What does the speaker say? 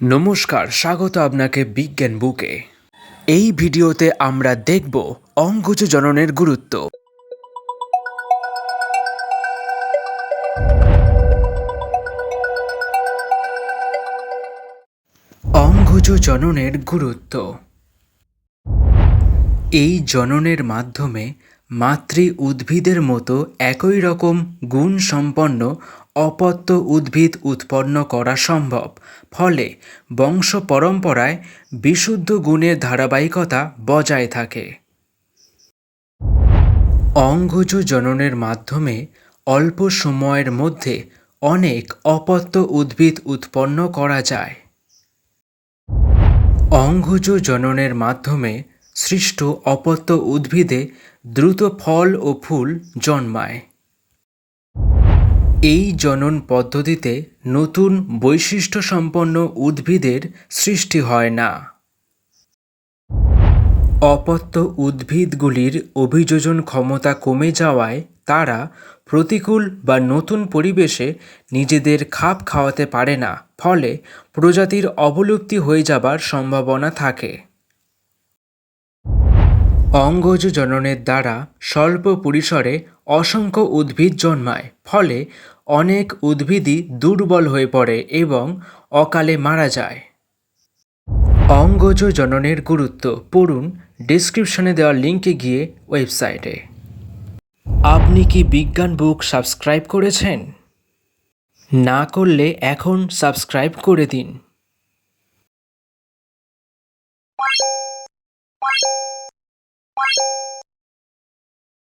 নমস্কার, স্বাগত আপনাকে বিজ্ঞান বুকে। এই ভিডিওতে আমরা দেখব অঙ্গজ জননের গুরুত্ব। অঙ্গজ জননের গুরুত্ব। এই জননের মাধ্যমে মাতৃ উদ্ভিদের মতো একই রকম গুণ সম্পন্ন অপত্য উদ্ভিদ উৎপন্ন করা সম্ভব। ফলে বংশ পরম্পরায় বিশুদ্ধ গুণের ধারাবাহিকতা বজায় থাকে। অঙ্গজ জননের মাধ্যমে অল্প সময়ের মধ্যে অনেক অপত্য উদ্ভিদ উৎপন্ন করা যায়। অঙ্গজ জননের মাধ্যমে সৃষ্ট অপত্য উদ্ভিদে দ্রুত ফল ও ফুল জন্মায়। এই জনন পদ্ধতিতে নতুন বৈশিষ্ট্য সম্পন্ন উদ্ভিদের সৃষ্টি হয় না। অপত্য উদ্ভিদগুলির অভিযোজন ক্ষমতা কমে যাওয়ায় তারা প্রতিকূল বা নতুন পরিবেশে নিজেদের খাপ খাওয়াতে পারে না, ফলে প্রজাতির অবলুপ্তি হয়ে যাবার সম্ভাবনা থাকে। অঙ্গজ জননের দ্বারা স্বল্প পরিসরে অসংখ্য উদ্ভিদ জন্মায়, ফলে অনেক উদ্ভিদই দুর্বল হয়ে পড়ে এবং অকালে মারা যায়। অঙ্গজ জননের গুরুত্ব পড়ুন ডিসক্রিপশনে দেওয়া লিঙ্কে গিয়ে ওয়েবসাইটে। আপনি কি বিজ্ঞান বুক সাবস্ক্রাইব করেছেন? না করলে এখন সাবস্ক্রাইব করে দিন।